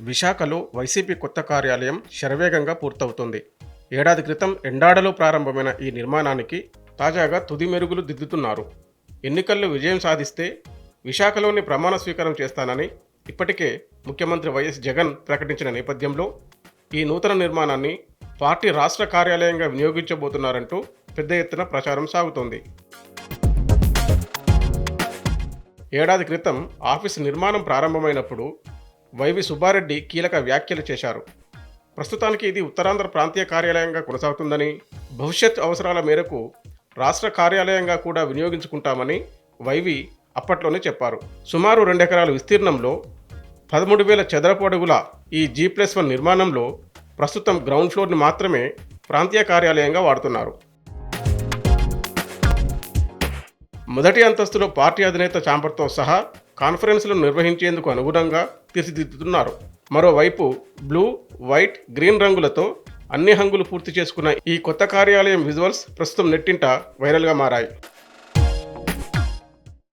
విశాఖలో వైసీపీ కొత్త కార్యాలయం శరవేగంగా పూర్తవుతోంది. ఏడాది క్రితం ఎండాడలో ప్రారంభమైన ఈ నిర్మాణానికి తాజాగా తుది మెరుగులు దిద్దుతున్నారు. ఎన్నికల్లో విజయం సాధిస్తే విశాఖలోని ప్రమాణ స్వీకారం చేస్తానని ఇప్పటికే ముఖ్యమంత్రి వైఎస్ జగన్ ప్రకటించిన నేపథ్యంలో ఈ నూతన నిర్మాణాన్ని పార్టీ రాష్ట్ర కార్యాలయంగా వినియోగించబోతున్నారంటూ పెద్ద ఎత్తున ప్రచారం సాగుతోంది. ఏడాది క్రితం ఆఫీస్ నిర్మాణం ప్రారంభమైనప్పుడు వైవి సుబ్బారెడ్డి కీలక వ్యాఖ్యలు చేశారు. ప్రస్తుతానికి ఇది ఉత్తరాంధ్ర ప్రాంతీయ కార్యాలయంగా కొనసాగుతుందని భవిష్యత్ అవసరాల మేరకు రాష్ట్ర కార్యాలయంగా కూడా వినియోగించుకుంటామని వైవి అప్పట్లోనే చెప్పారు. సుమారు రెండెకరాల విస్తీర్ణంలో పదమూడు వేల చదరపు అడుగుల ఈ జీ ప్లస్ వన్ నిర్మాణంలో ప్రస్తుతం గ్రౌండ్ ఫ్లోర్ని మాత్రమే ప్రాంతీయ కార్యాలయంగా వాడుతున్నారు. మొదటి అంతస్తులో పార్టీ అధినేత చాంపర్తో సహా కాన్ఫరెన్స్లను నిర్వహించేందుకు అనుగుణంగా తీర్చిదిద్దుతున్నారు మరోవైపు బ్లూ వైట్ గ్రీన్ రంగులతో అన్ని హంగులు పూర్తి చేసుకున్న ఈ కొత్త కార్యాలయం విజువల్స్ ప్రస్తుతం నెట్టింట వైరల్గా మారాయి.